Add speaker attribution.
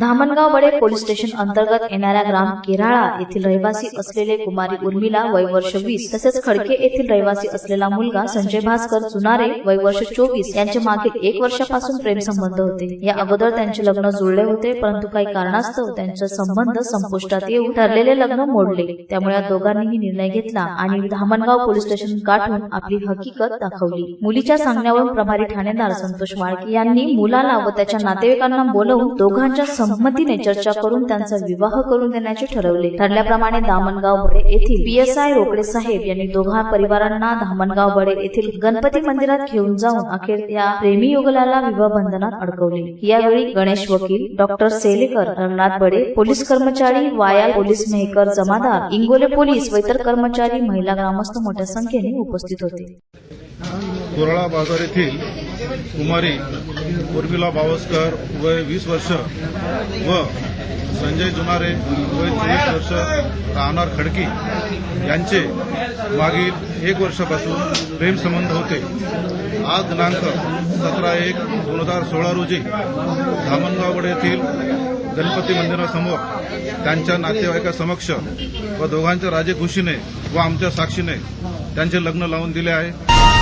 Speaker 1: धामणगाव बडे police station अंतर्गत येणाऱ्या ग्राम केराळा येथील रहिवासी असलेले कुमारी उर्मिला वय वर्ष वीस तसेच खडके येथील रहिवासी असलेला मुलगा संजय भास्कर चुनारे वय वर्ष चोवीस यांचे मागील एक वर्षापासून प्रेमसंबंध होते. या अगोदर त्यांचे लग्न जुळले होते परंतु काही कारणास्तव त्यांचा संबंध संपुष्टात येऊन ठरलेले लग्न मोडले. त्यामुळे या दोघांनीही निर्णय घेतला आणि धामणगाव पोलीस स्टेशन गाठून आपली हकीकत दाखवली. मुलीच्या सांगण्यावरून प्रभारी ठाणेदार संतोष माळके यांनी मुलाला व त्याच्या नातेवाईकांना बोलवून दोघांच्या संमतीने चर्चा करून त्यांचा विवाह करून देण्याचे ठरवले. ठरल्याप्रमाणे दामणगाव बडे येथील पीएसआय रोकडे साहेब यांनी दोघा परिवारांना धामणगाव बडे येथील गणपती मंदिरात घेऊन जाऊन अखेर या प्रेमी युगलाला विवाह बंधनात अडकवले. यावेळी गणेश वकील डॉक्टर सेलेकर रंगनाथ बडे पोलीस कर्मचारी वायाल पोलीस मेहकर जमादार इंगोले पोलीस व इतर कर्मचारी महिला ग्रामस्थ मोठ्या संख्येने उपस्थित होते.
Speaker 2: कोरळा बाजार येथील कुमारी उर्मिला बावस्कर वय वीस वर्ष व संजय जुनारे वय चोवीस वर्ष राहणार खडकी यांचे मागील एक वर्षापासून प्रेमसंबंध होते. आज दिनांक सतरा एक दोन हजार सोळा रोजी धामणगावड येथील गणपती मंदिरासमोर त्यांच्या नातेवाईकासमक्ष व दोघांच्या राजेखुशीने व आमच्या साक्षीने त्यांचे लग्न लावून दिले आहे.